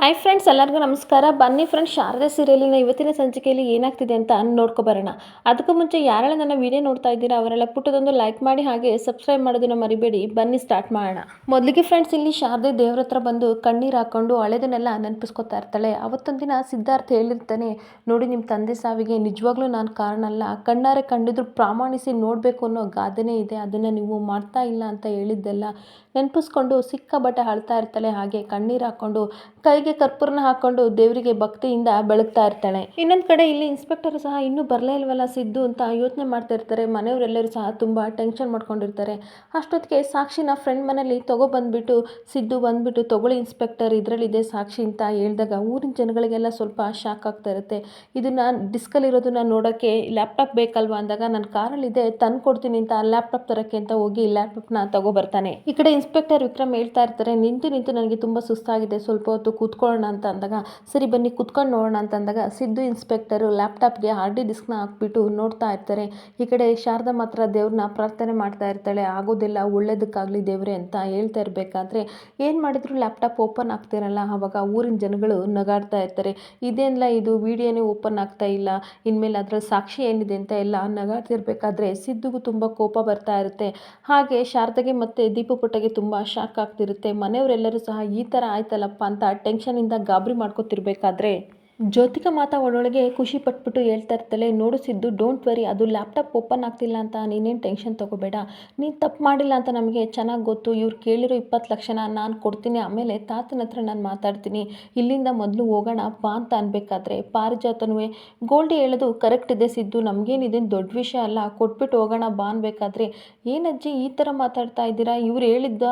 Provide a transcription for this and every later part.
Hi friends ಎಲ್ಲರಿಗೂ ನಮಸ್ಕಾರ. ಬನ್ನಿ ಫ್ರೆಂಡ್ಸ್ ಶಾರದೆ ಸೀರಿಯಲಿನ ಇವತ್ತಿನ ಸಂಚಿಕೆಯಲ್ಲಿ ಏನಾಗ್ತಿದೆ ಅಂತ ನೋಡ್ಕೊಬರೋಣ ಅದಕ್ಕೂ ಮುಂಚೆ ಯಾರೆಲ್ಲ ನನ್ನ ವಿಡಿಯೋ ನೋಡ್ತಾ ಇದ್ದೀರಾ, ಅವರೆಲ್ಲ ಪುಟ್ಟದೊಂದು ಲೈಕ್ ಮಾಡಿ ಹಾಗೆ ಸಬ್ಸ್ಕ್ರೈಬ್ ಮಾಡೋದನ್ನ ಮರಿಬೇಡಿ. ಬನ್ನಿ ಸ್ಟಾರ್ಟ್ ಮಾಡೋಣ. ಮೊದಲಿಗೆ ಫ್ರೆಂಡ್ಸ್ ಇಲ್ಲಿ ಶಾರದೆ ದೇವ್ರ ಹತ್ರ ಬಂದು ಕಣ್ಣೀರು ಹಾಕೊಂಡು ಹಳೆದನ್ನೆಲ್ಲ ನೆನಪಿಸ್ಕೊತಾ ಇರ್ತಾಳೆ. ಅವತ್ತೊಂದಿನ ಸಿದ್ಧಾರ್ಥ ಹೇಳಿರ್ತಾನೆ, ನೋಡಿ ನಿಮ್ಮ ತಂದೆ ಸಾವಿಗೆ ನಿಜವಾಗ್ಲೂ ನಾನು ಕಾರಣ ಅಲ್ಲ. ಕಣ್ಣಾರೆ ಕಂಡಿದ್ರು ಪ್ರಾಮಾಣಿಸಿ ನೋಡಬೇಕು ಅನ್ನೋ ಗಾದೆನೆ ಇದೆ. ಅದನ್ನು ನೀವು ಮಾಡ್ತಾ ಇಲ್ಲ ಅಂತ ಹೇಳಿದ್ದೆಲ್ಲ ನೆನಪಿಸ್ಕೊಂಡು ಸಿಕ್ಕಾಬಟ್ಟೆ ಅಳ್ತಾ ಇರ್ತಾಳೆ. ಹಾಗೆ ಕಣ್ಣೀರು ಹಾಕೊಂಡು ಕೈಗೆ ಕರ್ಪೂರನ ಹಾಕೊಂಡು ದೇವರಿಗೆ ಭಕ್ತಿಯಿಂದ ಬೆಳಗ್ತಾ ಇರ್ತಾಳೆ. ಇನ್ನೊಂದು ಕಡೆ ಇಲ್ಲಿ ಇನ್ಸ್ಪೆಕ್ಟರ್ ಸಹ ಇನ್ನೂ ಬರಲೇ ಇಲ್ವಲ್ಲ ಸಿದ್ದು ಅಂತ ಯೋಚನೆ ಮಾಡ್ತಾ ಇರ್ತಾರೆ. ಮನೆಯವರೆಲ್ಲರೂ ಸಹ ತುಂಬ ಟೆನ್ಷನ್ ಮಾಡ್ಕೊಂಡಿರ್ತಾರೆ. ಅಷ್ಟೊತ್ತಿಗೆ ಸಾಕ್ಷಿನ ಫ್ರೆಂಡ್ ಮನೇಲಿ ತಗೊಬಂದ್ಬಿಟ್ಟು ಸಿದ್ದು ಬಂದ್ಬಿಟ್ಟು, ತಗೊಳ್ಳಿ ಇನ್ಸ್ಪೆಕ್ಟರ್, ಇದರಲ್ಲಿದೆ ಸಾಕ್ಷಿ ಅಂತ ಹೇಳಿದಾಗ ಊರಿನ ಜನಗಳಿಗೆಲ್ಲ ಸ್ವಲ್ಪ ಶಾಕ್ ಆಗ್ತಾ ಇರುತ್ತೆ. ಇದನ್ನು ಡಿಸ್ಕಲ್ಲಿರೋದನ್ನ ನೋಡೋಕೆ ಲ್ಯಾಪ್ಟಾಪ್ ಬೇಕಲ್ವಾ ಅಂದಾಗ, ನನ್ನ ಕಾರಲ್ಲಿದೆ, ತಂದು ಕೊಡ್ತೀನಿ ಅಂತ ಲ್ಯಾಪ್ಟಾಪ್ ತರೋಕ್ಕೆ ಅಂತ ಹೋಗಿ ಲ್ಯಾಪ್ಟಾಪ್ನ ತಗೊಬರ್ತಾನೆ ಈ ಕಡೆ ಇನ್ಸ್ಪೆಕ್ಟರ್ ವಿಕ್ರಮ್ ಹೇಳ್ತಾ ಇರ್ತಾರೆ, ನಿಂತು ನಿಂತು ನನಗೆ ತುಂಬ ಸುಸ್ತಾಗಿದೆ. ಸ್ವಲ್ಪ ಹೊತ್ತು ಕೂತ್ಕೊಳ್ಳೋಣ ಅಂತ ಅಂದಾಗ, ಸರಿ ಬನ್ನಿ ಕೂತ್ಕೊಂಡು ನೋಡೋಣ ಅಂತ ಅಂದಾಗ ಸಿದ್ದು ಇನ್ಸ್ಪೆಕ್ಟರು ಲ್ಯಾಪ್ಟಾಪ್ಗೆ ಆರ್ ಡಿ ಡಿಸ್ಕ್ನ ಹಾಕ್ಬಿಟ್ಟು ನೋಡ್ತಾ ಇರ್ತಾರೆ. ಈ ಕಡೆ ಶಾರದಾ ಮಾತ್ರ ದೇವ್ರನ್ನ ಪ್ರಾರ್ಥನೆ ಮಾಡ್ತಾ ಇರ್ತಾಳೆ. ಆಗೋದಿಲ್ಲ ಒಳ್ಳೇದಕ್ಕಾಗಲಿ ದೇವರೇ ಅಂತ ಹೇಳ್ತಾ ಇರಬೇಕಾದ್ರೆ, ಏನು ಮಾಡಿದ್ರು ಲ್ಯಾಪ್ಟಾಪ್ ಓಪನ್ ಆಗ್ತಿರಲ್ಲ, ಆವಾಗ ಊರಿನ ಜನಗಳು ನಗಾಡ್ತಾ ಇರ್ತಾರೆ. ಇದೆಲ್ಲ ಇದು ವಿಡಿಯೋನೇ ಓಪನ್ ಆಗ್ತಾ ಇಲ್ಲ, ಇನ್ಮೇಲೆ ಅದರ ಸಾಕ್ಷಿ ಏನಿದೆ ಅಂತ ಎಲ್ಲ ನಗಾಡ್ತಿರ್ಬೇಕಾದ್ರೆ ಸಿದ್ದುಗೂ ತುಂಬ ಕೋಪ ಬರ್ತಾ ಇರುತ್ತೆ. ಹಾಗೆ ಶಾರದಾಗೆ ಮತ್ತು ದೀಪಪುಟ್ಟಗೆ ತುಂಬ ಶಾಕ್ ಆಗ್ತಿರುತ್ತೆ. ಮನೆಯವರೆಲ್ಲರೂ ಸಹ ಈ ಥರ ಆಯ್ತಲ್ಲಪ್ಪ ಅಂತ ಟೆನ್ಷನಿಂದ ಗಾಬರಿ ಮಾಡ್ಕೊತಿರ್ಬೇಕಾದ್ರೆ ಜ್ಯೋತಿಕ ಮಾತಾ ಒಳೊಳಗೆ ಖುಷಿ ಪಟ್ಬಿಟ್ಟು ಹೇಳ್ತಾ ಇರ್ತಾಳೆ ನೋಡು ಸಿದ್ದು ಡೋಂಟ್ ವರಿ ಅದು ಲ್ಯಾಪ್ಟಾಪ್ ಓಪನ್ ಆಗ್ತಿಲ್ಲ ಅಂತ, ನೀನೇನು ಟೆನ್ಷನ್ ತೊಗೋಬೇಡ. ನೀನು ತಪ್ಪು ಮಾಡಿಲ್ಲ ಅಂತ ನಮಗೆ ಚೆನ್ನಾಗಿ ಗೊತ್ತು. ಇವ್ರು ಕೇಳಿರೋ ಇಪ್ಪತ್ತು ಲಕ್ಷನ ನಾನು ಕೊಡ್ತೀನಿ, ಆಮೇಲೆ ತಾತನ ಹತ್ರ ನಾನು ಮಾತಾಡ್ತೀನಿ. ಇಲ್ಲಿಂದ ಮೊದಲು ಹೋಗೋಣ, ಬಾ ಅಂತ ಅನ್ಬೇಕಾದ್ರೆ. ಪಾರಿಜಾತನೂ ಗೋಲ್ಡಿ ಹೇಳೋದು ಕರೆಕ್ಟ್ ಇದೆ ಸಿದ್ದು. ನಮಗೇನಿದೆ ದೊಡ್ಡ ವಿಷಯ ಅಲ್ಲ. ಕೊಟ್ಬಿಟ್ಟು ಹೋಗೋಣ, ಬಾ ಅನ್ಬೇಕಾದ್ರೆ. ಏನಜ್ಜಿ ಈ ಥರ ಮಾತಾಡ್ತಾ ಇದ್ದೀರಾ? ಇವ್ರು ಹೇಳಿದ್ದ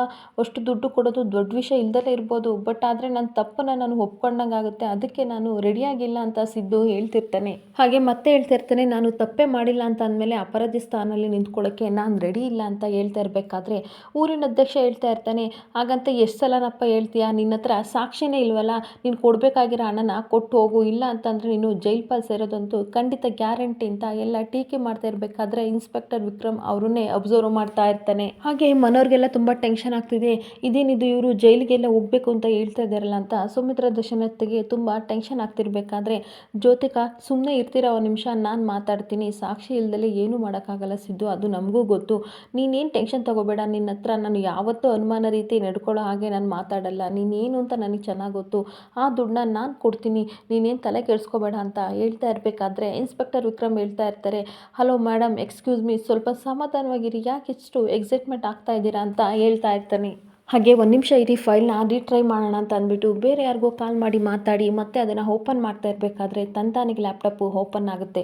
ಅಷ್ಟು ದುಡ್ಡು ಕೊಡೋದು ದೊಡ್ಡ ವಿಷಯ ಇಲ್ದಲೇ ಇರ್ಬೋದು. ಬಟ್ ಆದರೆ ನನ್ನ ತಪ್ಪನ್ನು ನಾನು ಒಪ್ಕೊಂಡಂಗೆ ಆಗುತ್ತೆ ಅದಕ್ಕೆ ನಾನು ರೆಡಿಯಾಗಿಲ್ಲ ಅಂತ ಸಿದ್ದು ಹೇಳ್ತಿರ್ತಾನೆ. ಹಾಗೆ ಮತ್ತೆ ಹೇಳ್ತಿರ್ತಾನೆ, ನಾನು ತಪ್ಪೇ ಮಾಡಿಲ್ಲ ಅಂತ ಅಂದಮೇಲೆ ಅಪರಾಧಿ ಸ್ಥಾನದಲ್ಲಿ ನಿಂತ್ಕೊಳ್ಳೋಕ್ಕೆ ನಾನು ರೆಡಿ ಇಲ್ಲ ಅಂತ ಹೇಳ್ತಾ ಇರಬೇಕಾದ್ರೆ ಊರಿನ ಅಧ್ಯಕ್ಷ ಹೇಳ್ತಾ ಇರ್ತಾನೆ, ಹಾಗಂತ ಎಷ್ಟು ಸಲನಪ್ಪ ಹೇಳ್ತೀಯಾ? ನಿನ್ನ ಹತ್ರ ಸಾಕ್ಷಿನೇ ಇಲ್ವಲ್ಲ? ನೀನು ಕೊಡಬೇಕಾಗಿರೋ ಹಣನ ಕೊಟ್ಟು ಹೋಗು, ಇಲ್ಲ ಅಂತಂದರೆ ನೀನು ಜೈಲ್ ಪಾಸ್ ಸೇರೋದಂತೂ ಖಂಡಿತ ಗ್ಯಾರಂಟಿ ಅಂತ ಎಲ್ಲ ಟೀಕೆ ಮಾಡ್ತಾ ಇರಬೇಕಾದ್ರೆ ಇನ್ಸ್ಪೆಕ್ಟರ್ ವಿಕ್ರಮ್ ಅವರನ್ನೇ ಅಬ್ಸರ್ವ್ ಮಾಡ್ತಾ ಇರ್ತಾನೆ. ಹಾಗೆ ಮನೋರಿಗೆಲ್ಲ ತುಂಬ ಟೆನ್ಷನ್ ಆಗ್ತಿದೆ. ಇದೇನಿದು ಇವರು ಜೈಲಿಗೆಲ್ಲ ಹೋಗ್ಬೇಕು ಅಂತ ಹೇಳ್ತಾ ಇದ್ದಾರಲ್ಲ ಅಂತ ಸುಮಿತ್ರ ದರ್ಶನತ್ತಿಗೆ ತುಂಬ ಟೆನ್ಷನ್ ಆಗ್ತಿರ್ಬೇಕಾದ್ರೆ ಜ್ಯೋತಿಕಾ ಸುಮ್ಮನೆ ಇರ್ತೀರ ಒಂದು ನಿಮಿಷ, ನಾನು ಮಾತಾಡ್ತೀನಿ. ಸಾಕ್ಷಿ ಇಲ್ದಲೆ ಏನೂ ಮಾಡೋಕ್ಕಾಗಲ್ಲ ಸಿದ್ದು, ಅದು ನಮಗೂ ಗೊತ್ತು. ನೀನೇನು ಟೆನ್ಷನ್ ತೊಗೋಬೇಡ ನಿನ್ನ ಹತ್ರ ನಾನು ಯಾವತ್ತೂ ಅನುಮಾನ ರೀತಿ ನಡ್ಕೊಳ್ಳೋ ಹಾಗೆ ನಾನು ಮಾತಾಡಲ್ಲ. ನೀನೇನು ಅಂತ ನನಗೆ ಚೆನ್ನಾಗಿ ಗೊತ್ತು. ಆ ದುಡ್ಡನ್ನ ನಾನು ಕೊಡ್ತೀನಿ. ನೀನೇನು ತಲೆ ಕೆಡಿಸ್ಕೋಬೇಡ ಅಂತ ಹೇಳ್ತಾ ಇರಬೇಕಾದ್ರೆ, ಇನ್ಸ್ಪೆಕ್ಟರ್ ವಿಕ್ರಮ್ ಹೇಳ್ತಾ ಇರ್ತಾರೆ, ಹಲೋ ಮೇಡಮ್ ಎಕ್ಸ್ಕ್ಯೂಸ್ ಮೀ, ಸ್ವಲ್ಪ ಸಮಾಧಾನವಾಗಿರಿ. ಯಾಕೆ ಇಷ್ಟು ಎಕ್ಸೈಟ್ಮೆಂಟ್ ಆಗ್ತಾ ಇದ್ದೀರಾ? ಅಂತ ಹೇಳ್ತಾ ಇರ್ತಾನೆ. ಹಾಗೆ ಒಂದು ನಿಮಿಷ ಇರಿ ಫೈಲ್ನ ರೀಟ್ರೈ ಮಾಡೋಣ ಅಂತ ಅಂದ್ಬಿಟ್ಟು ಬೇರೆ ಯಾರಿಗೋ ಕಾಲ್ ಮಾಡಿ ಮಾತಾಡಿ, ಮತ್ತೆ ಅದನ್ನು ಓಪನ್ ಮಾಡ್ತಾ ಇರಬೇಕಾದ್ರೆ ತಂತಾನಿಗೆ ಲ್ಯಾಪ್ಟಾಪು ಓಪನ್ ಆಗುತ್ತೆ.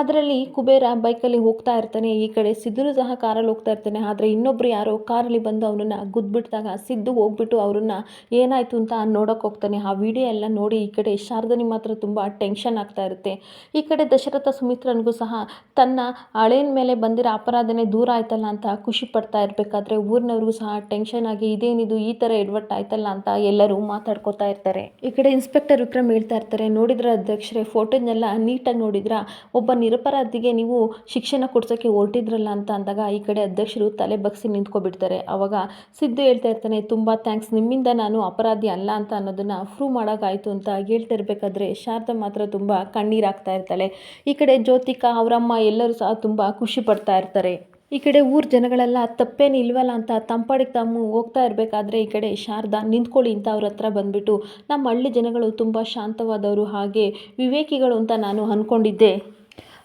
ಅದರಲ್ಲಿ ಕುಬೇರ ಬೈಕಲ್ಲಿ ಹೋಗ್ತಾ ಇರ್ತಾನೆ, ಈ ಕಡೆ ಸಿದ್ದು ಸಹ ಕಾರಲ್ಲಿ ಹೋಗ್ತಾ ಇರ್ತಾನೆ, ಆದರೆ ಇನ್ನೊಬ್ರು ಯಾರೋ ಕಾರಲ್ಲಿ ಬಂದು ಅವನನ್ನು ಗುದ್ಬಿಟ್ಟಾಗ ಸಿದ್ದು ಹೋಗ್ಬಿಟ್ಟು ಅವ್ರನ್ನ ಏನಾಯಿತು ಅಂತ ನೋಡೋಕೆ ಹೋಗ್ತಾನೆ. ಆ ವಿಡಿಯೋ ಎಲ್ಲ ನೋಡಿ ಈ ಕಡೆ ಶಾರದನಿ ಮಾತ್ರ ತುಂಬ ಟೆನ್ಷನ್ ಆಗ್ತಾ ಇರುತ್ತೆ. ಈ ಕಡೆ ದಶರಥ ಸುಮಿತ್ರನಿಗೂ ಸಹ ತನ್ನ ಹಳೆಯ ಮೇಲೆ ಬಂದಿರೋ ಅಪರಾಧನೇ ದೂರ ಆಯ್ತಲ್ಲ ಅಂತ ಖುಷಿ ಪಡ್ತಾ ಇರಬೇಕಾದ್ರೆ ಊರಿನವ್ರಿಗೂ ಸಹ ಟೆನ್ಷನ್ ಆಗಿ ಇದೇನಿದು ಈ ಥರ ಎಡ್ವರ್ಟ್ ಆಯ್ತಲ್ಲ ಅಂತ ಎಲ್ಲರೂ ಮಾತಾಡ್ಕೋತಾ ಇರ್ತಾರೆ. ಈ ಕಡೆ ಇನ್ಸ್ಪೆಕ್ಟರ್ ವಿಕ್ರಮ್ ಹೇಳ್ತಾ ಇರ್ತಾರೆ, ನೋಡಿದ್ರ ಅಧ್ಯಕ್ಷರೇ, ಫೋಟೋನೆಲ್ಲ ನೀಟಾಗಿ ನೋಡಿದ್ರ? ಒಬ್ಬ ನಿರಪರಾಧಿಗೆ ನೀವು ಶಿಕ್ಷಣ ಕೊಡ್ಸೋಕ್ಕೆ ಹೊರಟಿದ್ರಲ್ಲ ಅಂತ ಅಂದಾಗ ಈ ಕಡೆ ಅಧ್ಯಕ್ಷರು ತಲೆ ಬಗ್ಸಿ ನಿಂತ್ಕೊಬಿಡ್ತಾರೆ. ಅವಾಗ ಸಿದ್ದು ಹೇಳ್ತಾ ಇರ್ತಾನೆ, ತುಂಬ ಥ್ಯಾಂಕ್ಸ್, ನಿಮ್ಮಿಂದ ನಾನು ಅಪರಾಧಿ ಅಲ್ಲ ಅಂತ ಅನ್ನೋದನ್ನು ಪ್ರೂವ್ ಮಾಡೋಕ್ಕಾಯ್ತು ಅಂತ ಹೇಳ್ತಾ ಇರಬೇಕಾದ್ರೆ ಶಾರದಾ ಮಾತ್ರ ತುಂಬ ಕಣ್ಣೀರಾಗ್ತಾ ಇರ್ತಾಳೆ. ಈ ಕಡೆ ಜ್ಯೋತಿಕಾ, ಅವರಮ್ಮ ಎಲ್ಲರೂ ಸಹ ತುಂಬ ಖುಷಿ ಪಡ್ತಾ ಇರ್ತಾರೆ. ಈ ಕಡೆ ಊರ ಜನಗಳೆಲ್ಲ, ತಪ್ಪೇನು ಇಲ್ವಲ್ಲ ಅಂತ ತಂಪಾಡಿಗೆ ತಮ್ಮ ಹೋಗ್ತಾ ಇರಬೇಕಾದ್ರೆ ಈ ಕಡೆ ಶಾರದಾ ನಿಂತ್ಕೊಳ್ಳಿ ಅಂತ ಅವ್ರ ಹತ್ರ ಬಂದುಬಿಟ್ಟು. ನಮ್ಮ ಹಳ್ಳಿ ಜನಗಳು ತುಂಬ ಶಾಂತವಾದವರು ಹಾಗೆ ವಿವೇಕಿಗಳು ಅಂತ ನಾನು ಅಂದ್ಕೊಂಡಿದ್ದೆ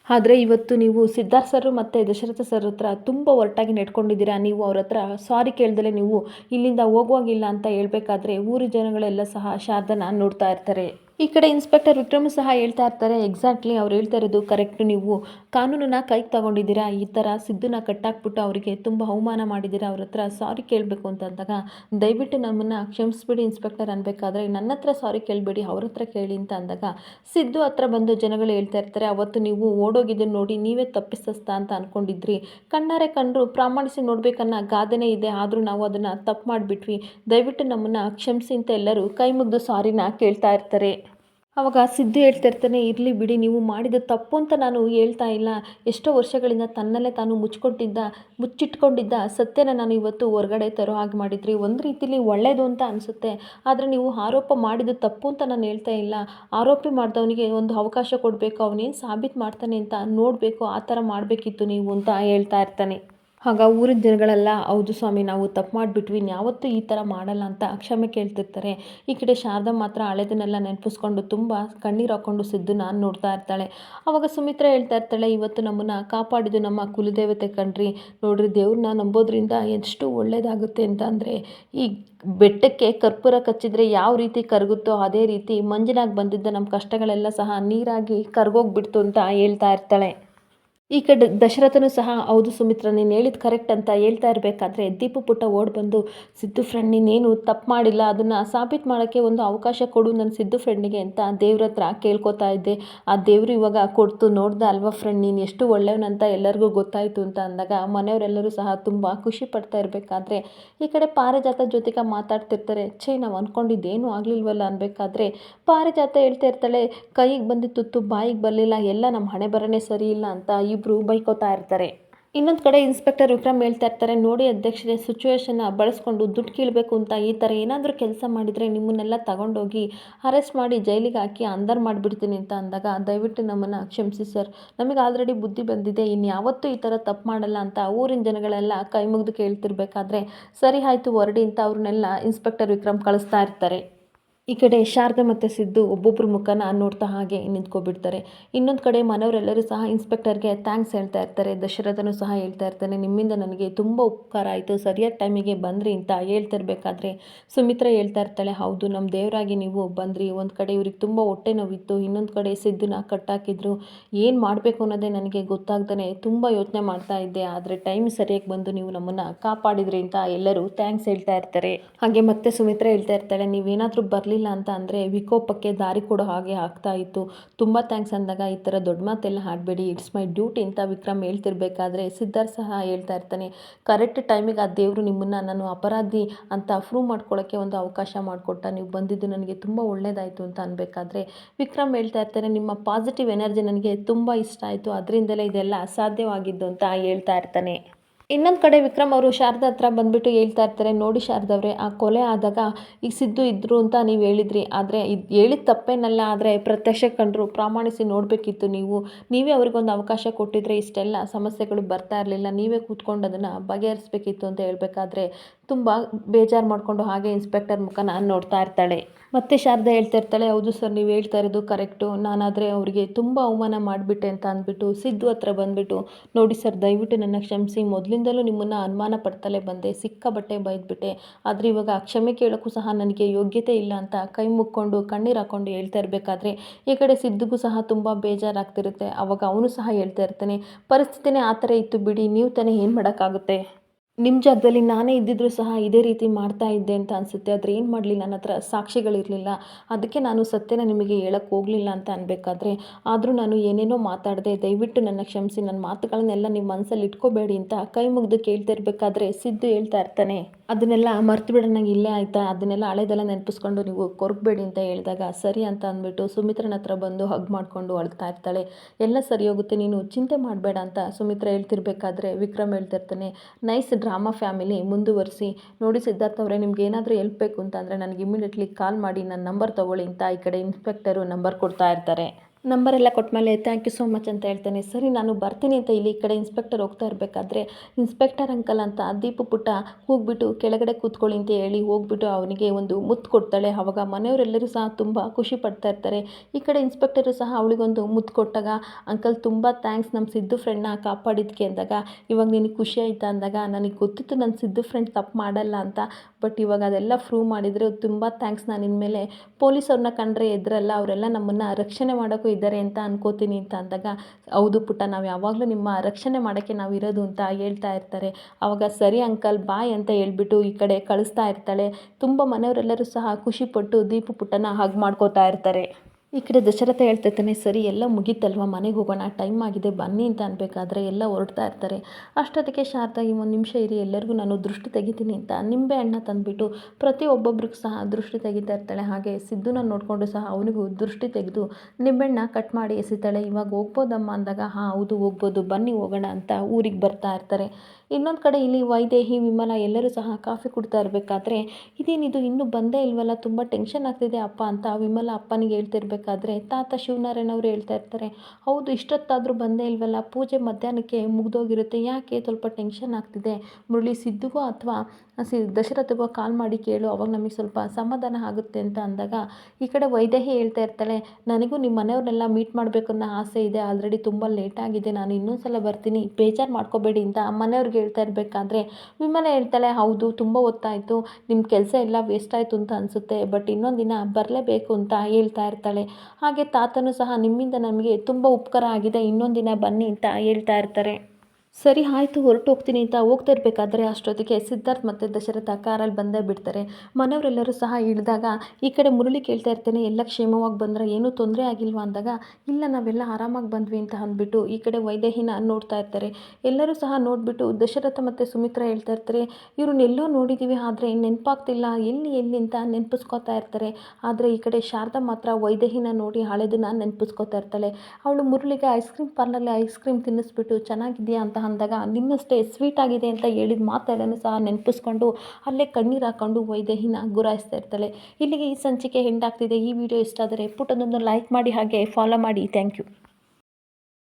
ಆದರೆ ಇವತ್ತು ನೀವು ಸಿದ್ಧಾರ್ಥ ಸರ್ ಮತ್ತು ದಶರಥ ಸರ್ ಹತ್ರ ತುಂಬ ಒರಟಾಗಿ ನೆಡ್ಕೊಂಡಿದ್ದೀರಾ? ನೀವು ಅವ್ರ ಹತ್ರ ಸಾರಿ ಕೇಳ್ದಲೆ ನೀವು ಇಲ್ಲಿಂದ ಹೋಗುವಾಗಿಲ್ಲ ಅಂತ ಹೇಳಬೇಕಾದ್ರೆ ಊರಿ ಜನಗಳೆಲ್ಲ ಸಹ ಶಾರದನ ನೋಡ್ತಾ ಇರ್ತಾರೆ. ಈ ಕಡೆ ಇನ್ಸ್ಪೆಕ್ಟರ್ ವಿಕ್ರಮ್ ಸಹ ಹೇಳ್ತಾ ಇರ್ತಾರೆ ಎಕ್ಸಾಕ್ಟ್ಲಿ ಅವ್ರು ಹೇಳ್ತಾ ಇರೋದು ಕರೆಕ್ಟ್ ನೀವು. ಕಾನೂನನ್ನ ಕೈಗೆ ತಗೊಂಡಿದ್ದೀರಾ? ಈ ಥರ ಸಿದ್ದನ್ನ ಕಟ್ಟಾಕ್ಬಿಟ್ಟು ಅವರಿಗೆ ತುಂಬ ಅವಮಾನ ಮಾಡಿದ್ದೀರಾ? ಅವ್ರ ಹತ್ರ ಸಾರಿ ಕೇಳಬೇಕು ಅಂತ ಅಂದಾಗ, ದಯವಿಟ್ಟು ನಮ್ಮನ್ನು ಕ್ಷಮಿಸ್ಬಿಡಿ ಇನ್ಸ್ಪೆಕ್ಟರ್ ಅನ್ಬೇಕಾದ್ರೆ, ನನ್ನ ಹತ್ರ ಸಾರಿ ಕೇಳಬೇಡಿ, ಅವ್ರ ಹತ್ರ ಕೇಳಿ ಅಂತ ಅಂದಾಗ, ಸಿದ್ದು ಹತ್ರ ಬಂದು ಜನಗಳು ಹೇಳ್ತಾ ಇರ್ತಾರೆ, ಅವತ್ತು ನೀವು ಓಡೋಗಿದ್ದನ್ನು ನೋಡಿ ನೀವೇ ತಪ್ಪಿಸ್ತಾ ಅಂತ ಅಂದ್ಕೊಂಡಿದ್ರಿ ಕಣ್ಣಾರೆ ಕಂಡ್ರು ಪ್ರಾಮಾಣಿಸಿ ನೋಡ್ಬೇಕನ್ನೋ ಗಾದೆನೇ ಇದೆ, ಆದರೂ ನಾವು ಅದನ್ನು ತಪ್ಪು ಮಾಡಿಬಿಟ್ವಿ. ದಯವಿಟ್ಟು ನಮ್ಮನ್ನು ಕ್ಷಮಿಸಿ ಅಂತ ಎಲ್ಲರೂ ಕೈ ಮುಗಿದು ಸಾರಿನ ಕೇಳ್ತಾ ಇರ್ತಾರೆ. ಅವಾಗ ಸಿದ್ದು ಹೇಳ್ತಾ ಇರ್ತಾನೆ, ಇರಲಿ ಬಿಡಿ, ನೀವು ಮಾಡಿದ ತಪ್ಪು ಅಂತ ನಾನು ಹೇಳ್ತಾ ಇಲ್ಲ. ಎಷ್ಟೋ ವರ್ಷಗಳಿಂದ ತನ್ನಲ್ಲೇ ತಾನು ಮುಚ್ಕೊಂಡಿದ್ದ ಮುಚ್ಚಿಟ್ಕೊಂಡಿದ್ದ ಸತ್ಯನ ನಾನು ಇವತ್ತು ಹೊರಗಡೆ ತರೋ ಹಾಗೆ ಮಾಡಿದ್ರಿ. ಒಂದು ರೀತಿಲಿ ಒಳ್ಳೆಯದು ಅಂತ ಅನಿಸುತ್ತೆ. ಆದರೆ ನೀವು ಆರೋಪ ಮಾಡಿದ ತಪ್ಪು ಅಂತ ನಾನು ಹೇಳ್ತಾ ಇಲ್ಲ. ಆರೋಪಿ ಮಾಡಿದವನಿಗೆ ಒಂದು ಅವಕಾಶ ಕೊಡಬೇಕು. ಅವನೇನು ಸಾಬೀತು ಮಾಡ್ತಾನೆ ಅಂತ ನೋಡಬೇಕು. ಆ ಥರ ಮಾಡಬೇಕಿತ್ತು ನೀವು ಅಂತ ಹೇಳ್ತಾ ಇರ್ತಾನೆ. ಆಗ ಊರಿನ ಜನಗಳೆಲ್ಲ, ಹೌದು ಸ್ವಾಮಿ, ನಾವು ತಪ್ಪು ಮಾಡಿಬಿಟ್ವಿ ಯಾವತ್ತೂ ಈ ಥರ ಮಾಡಲ್ಲ ಅಂತ ಕ್ಷಮೆ ಕೇಳ್ತಿರ್ತಾರೆ. ಈ ಕಡೆ ಶಾರದಾ ಮಾತ್ರ ಹಳೆದನ್ನೆಲ್ಲ ನೆನಪಿಸ್ಕೊಂಡು ತುಂಬ ಕಣ್ಣೀರು ಹಾಕ್ಕೊಂಡು ಸಿದ್ದು ನಾನು ನೋಡ್ತಾ ಇರ್ತಾಳೆ. ಆವಾಗ ಸುಮಿತ್ರ ಹೇಳ್ತಾ ಇರ್ತಾಳೆ, ಇವತ್ತು ನಮ್ಮನ್ನು ಕಾಪಾಡಿದ್ದು ನಮ್ಮ ಕುಲದೇವತೆ ಕಣ್ರಿ. ನೋಡ್ರಿ ದೇವ್ರನ್ನ ನಂಬೋದ್ರಿಂದ ಎಷ್ಟು ಒಳ್ಳೆಯದಾಗುತ್ತೆ ಅಂತ ಅಂದರೆ, ಈ ಬೆಟ್ಟಕ್ಕೆ ಕರ್ಪೂರ ಕಚ್ಚಿದ್ರೆ ಯಾವ ರೀತಿ ಕರಗುತ್ತೋ ಅದೇ ರೀತಿ ಮಂಜಿನಾಗಿ ಬಂದಿದ್ದ ನಮ್ಮ ಕಷ್ಟಗಳೆಲ್ಲ ಸಹ ನೀರಾಗಿ ಕರ್ಗೋಗ್ಬಿಡ್ತು ಅಂತ ಹೇಳ್ತಾ ಇರ್ತಾಳೆ. ಈ ಕಡೆ ದಶರಥನೂ ಸಹ, ಹೌದು ಸುಮಿತ್ರ, ನೀನು ಹೇಳಿದ ಕರೆಕ್ಟ್ ಅಂತ ಹೇಳ್ತಾ ಇರಬೇಕಾದ್ರೆ ದೀಪು ಪುಟ್ಟ ಓಡ್ ಬಂದು, ಸಿದ್ದು ಫ್ರೆಂಡ್ ನೀನೇನು ತಪ್ಪು ಮಾಡಿಲ್ಲ, ಅದನ್ನು ಸಾಬೀತು ಮಾಡೋಕ್ಕೆ ಒಂದು ಅವಕಾಶ ಕೊಡು ನನ್ನ ಸಿದ್ದು ಫ್ರೆಂಡಿಗೆ ಅಂತ ದೇವ್ರ ಹತ್ರ ಕೇಳ್ಕೊತಾ ಇದ್ದೆ. ಆ ದೇವರು ಇವಾಗ ಕೊಡ್ತು, ನೋಡ್ದೆ ಅಲ್ವಾ ಫ್ರೆಂಡ್ ನೀನು ಎಷ್ಟು ಒಳ್ಳೆಯವನಂತ ಎಲ್ಲರಿಗೂ ಗೊತ್ತಾಯಿತು ಅಂತ ಅಂದಾಗ ಮನೆಯವರೆಲ್ಲರೂ ಸಹ ತುಂಬ ಖುಷಿ ಪಡ್ತಾ ಇರಬೇಕಾದ್ರೆ, ಈ ಕಡೆ ಪಾರಿಜಾತ ಜೊತೆಗೆ ಮಾತಾಡ್ತಿರ್ತಾರೆ. ಛೇ, ನಾವು ಅಂದ್ಕೊಂಡಿದ್ದೇನು ಆಗಲಿಲ್ವಲ್ಲ ಅನ್ಬೇಕಾದ್ರೆ, ಪಾರಿಜಾತ ಹೇಳ್ತಾ ಇರ್ತಾಳೆ, ಕೈಗೆ ಬಂದಿತ್ತು ತುತ್ತು, ಬಾಯಿಗೆ ಬರಲಿಲ್ಲ, ಎಲ್ಲ ನಮ್ಮ ಹಣೆ ಬರನೇ ಸರಿ ಇಲ್ಲ ಅಂತ ಇಬ್ಬರು ಬೈಕೋತಾ ಇರ್ತಾರೆ. ಇನ್ನೊಂದು ಕಡೆ ಇನ್ಸ್ಪೆಕ್ಟರ್ ವಿಕ್ರಮ್ ಹೇಳ್ತಾ ಇರ್ತಾರೆ, ನೋಡಿ ಅಧ್ಯಕ್ಷರೇ ಸಿಚುವೇಶನ್ನ ಬಳಸ್ಕೊಂಡು ದುಡ್ಡು ಕೀಳಬೇಕು ಅಂತ ಈ ಥರ ಏನಾದರೂ ಕೆಲಸ ಮಾಡಿದರೆ ನಿಮ್ಮನ್ನೆಲ್ಲ ತಗೊಂಡೋಗಿ ಅರೆಸ್ಟ್ ಮಾಡಿ ಜೈಲಿಗೆ ಹಾಕಿ ಅಂದರ್ ಮಾಡಿಬಿಡ್ತೀನಿ ಅಂತ ಅಂದಾಗ ದಯವಿಟ್ಟು ನಮ್ಮನ್ನು ಕ್ಷಮಿಸಿ ಸರ್. ನಮಗೆ ಆಲ್ರೆಡಿ ಬುದ್ಧಿ ಬಂದಿದೆ ಇನ್ಯಾವತ್ತೂ ಈ ಥರ ತಪ್ಪು ಮಾಡಲ್ಲ ಅಂತ ಊರಿನ ಜನಗಳೆಲ್ಲ ಕೈ ಮುಗಿದು ಕೇಳ್ತಿರ್ಬೇಕಾದ್ರೆ ಸರಿ ಆಯಿತು ಹೊರಡಿ ಅಂತ ಅವ್ರನ್ನೆಲ್ಲ ಇನ್ಸ್ಪೆಕ್ಟರ್ ವಿಕ್ರಮ್ ಕಳಿಸ್ತಾ ಇರ್ತಾರೆ. ಈ ಕಡೆ ಶಾರದೆ ಮತ್ತು ಸಿದ್ದು ಒಬ್ಬೊಬ್ಬರ ಮುಖನ ನೋಡ್ತಾ ಹಾಗೆ ನಿಂತ್ಕೊಬಿಡ್ತಾರೆ. ಇನ್ನೊಂದು ಕಡೆ ಮನೆಯವರೆಲ್ಲರೂ ಸಹ ಇನ್ಸ್ಪೆಕ್ಟರ್ಗೆ ಥ್ಯಾಂಕ್ಸ್ ಹೇಳ್ತಾ ಇರ್ತಾರೆ. ದಶರಥನೂ ಸಹ ಹೇಳ್ತಾ ಇರ್ತಾನೆ, ನಿಮ್ಮಿಂದ ನನಗೆ ತುಂಬ ಉಪಕಾರ ಆಯಿತು. ಸರಿಯಾದ ಟೈಮಿಗೆ ಬಂದ್ರಿ ಅಂತ ಹೇಳ್ತಿರ್ಬೇಕಾದ್ರೆ ಸುಮಿತ್ರ ಹೇಳ್ತಾ ಇರ್ತಾಳೆ, ಹೌದು ನಮ್ಮ ದೇವರಾಗಿ ನೀವು ಬಂದ್ರಿ. ಒಂದು ಕಡೆ ಇವ್ರಿಗೆ ತುಂಬ ಹೊಟ್ಟೆ ನೋವಿತ್ತು. ಇನ್ನೊಂದು ಕಡೆ ಸಿದ್ದನ್ನ ಕಟ್ಟಾಕಿದ್ರು. ಏನು ಮಾಡಬೇಕು ಅನ್ನೋದೇ ನನಗೆ ಗೊತ್ತಾಗ್ದೇ ತುಂಬ ಯೋಚನೆ ಮಾಡ್ತಾ ಇದ್ದೆ. ಆದರೆ ಟೈಮ್ ಸರಿಯಾಗಿ ಬಂದು ನೀವು ನಮ್ಮನ್ನು ಕಾಪಾಡಿದ್ರಿ ಅಂತ ಎಲ್ಲರೂ ಥ್ಯಾಂಕ್ಸ್ ಹೇಳ್ತಾ ಇರ್ತಾರೆ. ಹಾಗೆ ಮತ್ತೆ ಸುಮಿತ್ರ ಹೇಳ್ತಾ ಇರ್ತಾಳೆ, ನೀವೇನಾದರೂ ಬರಲಿ ಮಾಡಲಿಲ್ಲ ಅಂತ ಅಂದರೆ ವಿಕೋಪಕ್ಕೆ ದಾರಿ ಕೊಡೋ ಹಾಗೆ ಆಗ್ತಾ ಇತ್ತು. ತುಂಬ ಥ್ಯಾಂಕ್ಸ್ ಅಂದಾಗ ಈ ಥರ ದೊಡ್ಡ ಮಾತೆಲ್ಲ ಆಡಬೇಡಿ ಇಟ್ಸ್ ಮೈ ಡ್ಯೂಟಿ ಅಂತ ವಿಕ್ರಮ್ ಹೇಳ್ತಿರ್ಬೇಕಾದ್ರೆ ಸಿದ್ಧಾರ್ಥ ಸಹ ಹೇಳ್ತಾ ಇರ್ತಾನೆ. ಕರೆಕ್ಟ್ ಟೈಮಿಗೆ ಆ ದೇವರು ನಿಮ್ಮನ್ನು ನಾನು ಅಪರಾಧಿ ಅಂತ ಪ್ರೂವ್ ಮಾಡ್ಕೊಳ್ಳೋಕ್ಕೆ ಒಂದು ಅವಕಾಶ ಮಾಡಿಕೊಟ್ಟ, ನೀವು ಬಂದಿದ್ದು ನನಗೆ ತುಂಬ ಒಳ್ಳೆಯದಾಯಿತು ಅಂತ ಅನ್ಬೇಕಾದ್ರೆ ವಿಕ್ರಮ್ ಹೇಳ್ತಾ ಇರ್ತಾನೆ, ನಿಮ್ಮ ಪಾಸಿಟಿವ್ ಎನರ್ಜಿ ನನಗೆ ತುಂಬ ಇಷ್ಟ ಆಯಿತು, ಅದರಿಂದಲೇ ಇದೆಲ್ಲ ಅಸಾಧ್ಯವಾಗಿದ್ದು ಅಂತ ಹೇಳ್ತಾ ಇರ್ತಾನೆ. ಇನ್ನೊಂದು ಕಡೆ ವಿಕ್ರಮ್ ಅವರು ಶಾರದಾ ಹತ್ರ ಬಂದ್ಬಿಟ್ಟು ಹೇಳ್ತಾ ಇರ್ತಾರೆ, ನೋಡಿ ಶಾರದವ್ರೆ, ಆ ಕೊಲೆ ಆದಾಗ ಈಗ ಸಿದ್ದು ಇದ್ದರು ಅಂತ ನೀವು ಹೇಳಿದ್ರಿ. ಆದರೆ ಇದು ಹೇಳಿದ ತಪ್ಪೇನಲ್ಲ, ಆದರೆ ಪ್ರತ್ಯಕ್ಷ ಕಂಡರು ಪ್ರಾಮಾಣಿಸಿ ನೋಡಬೇಕಿತ್ತು ನೀವು. ನೀವೇ ಅವ್ರಿಗೊಂದು ಅವಕಾಶ ಕೊಟ್ಟಿದ್ರೆ ಇಷ್ಟೆಲ್ಲ ಸಮಸ್ಯೆಗಳು ಬರ್ತಾ ಇರಲಿಲ್ಲ. ನೀವೇ ಕೂತ್ಕೊಂಡು ಅದನ್ನು ಬಗೆಹರಿಸ್ಬೇಕಿತ್ತು ಅಂತ ಹೇಳಬೇಕಾದ್ರೆ ತುಂಬ ಬೇಜಾರು ಮಾಡಿಕೊಂಡು ಹಾಗೆ ಇನ್ಸ್ಪೆಕ್ಟರ್ ಮುಖ ನಾನು ನೋಡ್ತಾ ಇರ್ತಾಳೆ. ಮತ್ತೆ ಶಾರದಾ ಹೇಳ್ತಾ ಇರ್ತಾಳೆ ಹೌದು ಸರ್, ನೀವು ಹೇಳ್ತಾ ಇರೋದು ಕರೆಕ್ಟು. ನಾನಾದರೆ ಅವರಿಗೆ ತುಂಬ ಅವಮಾನ ಮಾಡಿಬಿಟ್ಟೆ ಅಂತ ಅಂದ್ಬಿಟ್ಟು ಸಿದ್ದು ಹತ್ರ ಬಂದುಬಿಟ್ಟು, ನೋಡಿ ಸರ್, ದಯವಿಟ್ಟು ನನ್ನ ಕ್ಷಮಿಸಿ. ಮೊದಲಿಂದಲೂ ನಿಮ್ಮನ್ನು ಅನುಮಾನ ಪಡ್ತಲೇ ಬಂದೆ ಸಿಕ್ಕಾಬಟ್ಟೆ ಬೈದ್ಬಿಟ್ಟೆ. ಆದರೆ ಇವಾಗ ಕ್ಷಮೆ ಕೇಳೋಕ್ಕೂ ಸಹ ನನಗೆ ಯೋಗ್ಯತೆ ಇಲ್ಲ ಅಂತ ಕೈ ಮುಕ್ಕೊಂಡು, ಕಣ್ಣೀರು ಹಾಕ್ಕೊಂಡು ಹೇಳ್ತಾ ಇರಬೇಕಾದ್ರೆ, ಈ ಕಡೆ ಸಿದ್ದುಗೂ ಸಹ ತುಂಬ ಬೇಜಾರಾಗ್ತಿರುತ್ತೆ. ಅವಾಗ ಅವನು ಸಹ ಹೇಳ್ತಾ ಇರ್ತಾನೆ, ಪರಿಸ್ಥಿತಿನೇ ಆ ಥರ ಇತ್ತು ಬಿಡಿ, ನೀವು ತಾನೇ ಏನು ಮಾಡೋಕ್ಕಾಗುತ್ತೆ? ನಿಮ್ಮ ಜಾಗದಲ್ಲಿ ನಾನೇ ಇದ್ದಿದ್ರು ಸಹ ಇದೇ ರೀತಿ ಮಾಡ್ತಾ ಇದ್ದೆ ಅಂತ ಅನಿಸುತ್ತೆ. ಆದರೆ ಏನು ಮಾಡಲಿ? ನನ್ನ ಹತ್ರ ಸಾಕ್ಷಿಗಳಿರಲಿಲ್ಲ ಅದಕ್ಕೆ ನಾನು ಸತ್ಯನ ನಿಮಗೆ ಹೇಳಕ್ಕೆ ಹೋಗಲಿಲ್ಲ ಅಂತ ಅನ್ಬೇಕಾದ್ರೆ, ಆದರೂ ನಾನು ಏನೇನೋ ಮಾತಾಡಿದೆ, ದಯವಿಟ್ಟು ನನ್ನ ಕ್ಷಮಿಸಿ ನನ್ನ ಮಾತುಗಳನ್ನೆಲ್ಲ ನಿಮ್ಮ ಮನಸ್ಸಲ್ಲಿ ಇಟ್ಕೋಬೇಡಿ ಅಂತ ಕೈ ಮುಗಿದು ಕೇಳ್ತಾ ಇರಬೇಕಾದ್ರೆ ಸಿದ್ದು ಹೇಳ್ತಾ ಇರ್ತಾನೆ. ಅದನ್ನೆಲ್ಲ ಮರ್ತು ಬಿಡೋಣ ಇಲ್ಲೇ ಆಯಿತಾ? ಅದನ್ನೆಲ್ಲ ಹಳೆದೆಲ್ಲ ನೆನಪಿಸ್ಕೊಂಡು ನೀವು ಕೊರಗಬೇಡಿ ಅಂತ ಹೇಳಿದಾಗ, ಸರಿ ಅಂತ ಅಂದ್ಬಿಟ್ಟು ಸುಮಿತ್ರನ ಹತ್ರ ಬಂದು ಹಗ್ ಮಾಡಿಕೊಂಡು ಅಳ್ತಾ ಇರ್ತಾಳೆ. ಎಲ್ಲ ಸರಿ ಹೋಗುತ್ತೆ, ನೀನು ಚಿಂತೆ ಮಾಡಬೇಡ ಅಂತ ಸುಮಿತ್ರ ಹೇಳ್ತಿರ್ಬೇಕಾದ್ರೆ ವಿಕ್ರಮ್ ಹೇಳ್ತಿರ್ತಾನೆ. ನೈಸ್ ಡ್ರಾಮಾ ಫ್ಯಾಮಿಲಿ, ಮುಂದುವರಿಸಿ. ನೋಡಿ ಸಿದ್ಧಾರ್ಥ ಅವರೇ, ನಿಮ್ಗೆ ಏನಾದರೂ ಹೆಲ್ಪ್ ಬೇಕು ಅಂತಂದರೆ ನನಗೆ ಇಮಿಡಿಯೇಟ್ಲಿ ಕಾಲ್ ಮಾಡಿ, ನನ್ನ ನಂಬರ್ ತೊಗೊಳ್ಳಿ ಅಂತ ಈ ಕಡೆ ಇನ್ಸ್ಪೆಕ್ಟರು ನಂಬರ್ ಕೊಡ್ತಾ ಇರ್ತಾರೆ. ನಂಬರೆಲ್ಲ ಕೊಟ್ಟಮೇಲೆ ಥ್ಯಾಂಕ್ ಯು ಸೋ ಮಚ್ ಅಂತ ಹೇಳ್ತಾನೆ. ಸರಿ, ನಾನು ಬರ್ತೀನಿ ಅಂತ ಇಲ್ಲಿ ಈ ಕಡೆ ಇನ್ಸ್ಪೆಕ್ಟರ್ ಹೋಗ್ತಾ ಇರಬೇಕಾದ್ರೆ ಇನ್ಸ್ಪೆಕ್ಟರ್ ಅಂಕಲ್ ಅಂತ ದೀಪು ಪುಟ್ಟ ಹೋಗ್ಬಿಟ್ಟು ಕೆಳಗಡೆ ಕೂತ್ಕೊಳ್ಳಿ ಅಂತ ಹೇಳಿ ಹೋಗ್ಬಿಟ್ಟು ಅವನಿಗೆ ಒಂದು ಮುತ್ತು ಕೊಡ್ತಾಳೆ. ಅವಾಗ ಮನೆಯವರೆಲ್ಲರೂ ಸಹ ತುಂಬ ಖುಷಿ ಪಡ್ತಾ ಇರ್ತಾರೆ. ಈ ಕಡೆ ಇನ್ಸ್ಪೆಕ್ಟರು ಸಹ ಅವಳಿಗೊಂದು ಮುತ್ತು ಕೊಟ್ಟಾಗ ಅಂಕಲ್ ತುಂಬ ಥ್ಯಾಂಕ್ಸ್ ನಮ್ಮ ಸಿದ್ದು ಫ್ರೆಂಡ್ನ ಕಾಪಾಡಿದ್ಕೆ ಅಂದಾಗ, ಇವಾಗ ನಿನಗೆ ಖುಷಿ ಆಯಿತಾ? ಅಂದಾಗ, ನನಗೆ ಗೊತ್ತಿತ್ತು ನನ್ನ ಸಿದ್ದು ಫ್ರೆಂಡ್ ತಪ್ಪು ಮಾಡಲ್ಲ ಅಂತ ಬಟ್ ಇವಾಗ ಅದೆಲ್ಲ ಪ್ರೂವ್ ಮಾಡಿದರೆ ತುಂಬ ಥ್ಯಾಂಕ್ಸ್. ನಾನು ಇನ್ಮೇಲೆ ಪೊಲೀಸವ್ರನ್ನ ಕಂಡ್ರೆ ಎದುರಲ್ಲ, ಅವರೆಲ್ಲ ನಮ್ಮನ್ನು ರಕ್ಷಣೆ ಮಾಡೋಕ್ಕೂ ಇದ್ದಾರೆ ಅಂತ ಅನ್ಕೋತೀನಿ ಅಂತ ಅಂದಾಗ, ಹೌದು ಪುಟ್ಟ, ನಾವು ಯಾವಾಗಲೂ ನಿಮ್ಮ ರಕ್ಷಣೆ ಮಾಡೋಕ್ಕೆ ನಾವು ಇರೋದು ಅಂತ ಹೇಳ್ತಾ ಇರ್ತಾರೆ. ಆವಾಗ ಸರಿ ಅಂಕಲ್, ಬಾಯ್ ಅಂತ ಹೇಳ್ಬಿಟ್ಟು ಈ ಕಡೆ ಕಳಿಸ್ತಾ ಇರ್ತಾಳೆ. ತುಂಬ ಮನೆಯವರೆಲ್ಲರೂ ಸಹ ಖುಷಿಪಟ್ಟು ದೀಪು ಪುಟ್ಟನ ಹಾಗೆ ಮಾಡ್ಕೋತಾ ಇರ್ತಾರೆ. ಈ ಕಡೆ ದಶರಥ ಹೇಳ್ತಿರ್ತಾನೆ, ಸರಿ, ಎಲ್ಲ ಮುಗೀತಲ್ವ? ಮನೆಗೆ ಹೋಗೋಣ, ಟೈಮ್ ಆಗಿದೆ, ಬನ್ನಿ ಅಂತ ಅನ್ಬೇಕಾದ್ರೆ ಎಲ್ಲ ಹೊರಡ್ತಾ ಇರ್ತಾರೆ. ಅಷ್ಟೊತ್ತಿಗೆ ಶಾರದಾ, ಈ ಒಂದು ನಿಮಿಷ ಇರಿ, ಎಲ್ಲರಿಗೂ ನಾನು ದೃಷ್ಟಿ ತೆಗಿತೀನಿ ಅಂತ ನಿಂಬೆ ಹಣ್ಣ ತಂದುಬಿಟ್ಟು ಪ್ರತಿ ಒಬ್ಬೊಬ್ರಿಗೂ ಸಹ ದೃಷ್ಟಿ ತೆಗಿತಾ ಇರ್ತಾಳೆ. ಹಾಗೆ ಸಿದ್ದುನ ನೋಡಿಕೊಂಡು ಸಹ ಅವನಿಗೂ ದೃಷ್ಟಿ ತೆಗೆದು ನಿಂಬೆಹಣ್ಣ ಕಟ್ ಮಾಡಿ ಎಸಿತಾಳೆ. ಇವಾಗ ಹೋಗ್ಬೋದಮ್ಮ ಅಂದಾಗ, ಹಾಂ, ಹೌದು, ಹೋಗ್ಬೋದು, ಬನ್ನಿ ಹೋಗೋಣ ಅಂತ ಊರಿಗೆ ಬರ್ತಾ ಇರ್ತಾರೆ. ಇನ್ನೊಂದು ಕಡೆ ಇಲ್ಲಿ ವೈದೇಹಿ, ವಿಮಲ ಎಲ್ಲರೂ ಸಹ ಕಾಫಿ ಕುಡ್ತಾ ಇರಬೇಕಾದ್ರೆ ಇದೇನಿದು ಇನ್ನೂ ಬಂದೇ ಇಲ್ವಲ್ಲ? ತುಂಬ ಟೆನ್ಷನ್ ಆಗ್ತಿದೆ ಅಪ್ಪ ಅಂತ ವಿಮಲ ಅಪ್ಪನಿಗೆ ಹೇಳ್ತಿರ್ಬೇಕಾದ್ರೆ ತಾತ ಶಿವನಾರಾಯಣ ಅವರು ಹೇಳ್ತಾ ಇರ್ತಾರೆ, ಹೌದು, ಇಷ್ಟೊತ್ತಾದರೂ ಬಂದೇ ಇಲ್ವಲ್ಲ? ಪೂಜೆ ಮಧ್ಯಾಹ್ನಕ್ಕೆ ಮುಗ್ದೋಗಿರುತ್ತೆ. ಯಾಕೆ ಸ್ವಲ್ಪ ಟೆನ್ಷನ್ ಆಗ್ತಿದೆ? ಮುರಳಿ ಸಿದ್ದುಗೋ ಅಥವಾ ಸಿ ದಶರಥಗೋ ಕಾಲ್ ಮಾಡಿ ಕೇಳು, ಅವಾಗ ನಮಗೆ ಸ್ವಲ್ಪ ಸಮಾಧಾನ ಆಗುತ್ತೆ ಅಂತ ಅಂದಾಗ ಈ ಕಡೆ ವೈದೇಹಿ ಹೇಳ್ತಾ ಇರ್ತಾಳೆ, ನನಗೂ ನಿಮ್ಮ ಮನೆಯವ್ರನ್ನೆಲ್ಲ ಮೀಟ್ ಮಾಡಬೇಕು ಅನ್ನೋ ಆಸೆ ಇದೆ. ಆಲ್ರೆಡಿ ತುಂಬ ಲೇಟ್ ಆಗಿದೆ. ನಾನು ಇನ್ನೊಂದು ಸಲ ಬರ್ತೀನಿ. ಬೇಜಾರು ಮಾಡ್ಕೋಬೇಡಿ ಅಂತ ಮನೆಯವ್ರಿಗೆ ಹೇಳ್ತಾ ಇರಬೇಕಾದ್ರೆ ವಿಮಾನ ಹೇಳ್ತಾಳೆ, ಹೌದು, ತುಂಬ ಹೊತ್ತಾಯಿತು ನಿಮ್ಮ ಕೆಲಸ ಎಲ್ಲ ವೇಸ್ಟ್ ಆಯಿತು ಅಂತ ಅನಿಸುತ್ತೆ ಬಟ್ ಇನ್ನೊಂದು ದಿನ ಬರಲೇಬೇಕು ಅಂತ ಹೇಳ್ತಾ ಇರ್ತಾಳೆ. ಹಾಗೆ ತಾತನೂ ಸಹ ನಿಮ್ಮಿಂದ ನಮಗೆ ತುಂಬ ಉಪಕಾರ ಆಗಿದೆ, ಇನ್ನೊಂದು ದಿನ ಬನ್ನಿ ಅಂತ ಹೇಳ್ತಾ ಇರ್ತಾರೆ. ಸರಿ, ಆಯಿತು, ಹೊರಟು ಹೋಗ್ತೀನಿ ಅಂತ ಹೋಗ್ತಾ ಇರಬೇಕಾದ್ರೆ ಅಷ್ಟೊತ್ತಿಗೆ ಸಿದ್ಧಾರ್ಥ್ ಮತ್ತು ದಶರಥ ಕಾರಲ್ಲಿ ಬಂದೇ ಬಿಡ್ತಾರೆ. ಮನೆಯವರೆಲ್ಲರೂ ಸಹ ಇಳಿದಾಗ, ಈ ಕಡೆ ಮುರಳಿ ಕೇಳ್ತಾ ಇರ್ತೇನೆ, ಎಲ್ಲ ಕ್ಷೇಮವಾಗಿ ಬಂದರೆ ಏನೂ ತೊಂದರೆ ಆಗಿಲ್ವಾ ಅಂದಾಗ, ಇಲ್ಲ, ನಾವೆಲ್ಲ ಆರಾಮಾಗಿ ಬಂದ್ವಿ ಅಂತ ಅಂದ್ಬಿಟ್ಟು ಈ ಕಡೆ ವೈದೇಹಿನ ನೋಡ್ತಾ ಇರ್ತಾರೆ. ಎಲ್ಲರೂ ಸಹ ನೋಡಿಬಿಟ್ಟು ದಶರಥ ಮತ್ತು ಸುಮಿತ್ರ ಹೇಳ್ತಾ ಇರ್ತಾರೆ, ಇವ್ರನ್ನೆಲ್ಲೋ ನೋಡಿದ್ದೀವಿ ಆದರೆ ನೆನಪಾಗ್ತಿಲ್ಲ, ಎಲ್ಲಿ ಎಲ್ಲಿ ಅಂತ ನೆನಪಿಸ್ಕೋತಾ ಇರ್ತಾರೆ. ಆದರೆ ಈ ಕಡೆ ಶಾರದಾ ಮಾತ್ರ ವೈದೇಹಿನ ನೋಡಿ ಹಳೆದನ್ನ ನೆನಪಿಸ್ಕೋತಾ ಇರ್ತಾಳೆ. ಅವಳು ಮುರಳಿಗೆ ಐಸ್ ಕ್ರೀಮ್ ಪಾರ್ಲರ್ಲಿ ಐಸ್ ಕ್ರೀಮ್ ತಿನ್ನಿಸ್ಬಿಟ್ಟು ಚೆನ್ನಾಗಿದೆಯಾ ಅಂತ ಅಂದಾಗ, ನಿನ್ನಷ್ಟೇ ಸ್ವೀಟ್ ಆಗಿದೆ ಅಂತ ಹೇಳಿದ ಮಾತೆಲ್ಲನೂ ಸಹ ನೆನಪಿಸ್ಕೊಂಡು ಅಲ್ಲೇ ಕಣ್ಣೀರು ಹಾಕ್ಕೊಂಡು ವೈದೇಹಿನ ಗುರಾಯಿಸ್ತಾ ಇರ್ತಾಳೆ. ಇಲ್ಲಿಗೆ ಈ ಸಂಚಿಕೆ ಹೆಂಡಾಗ್ತಿದೆ ಈ ವಿಡಿಯೋ ಇಷ್ಟ ಆದರೆ ಪುಟದೊಂದು ಲೈಕ್ ಮಾಡಿ, ಹಾಗೆ ಫಾಲೋ ಮಾಡಿ. Thank you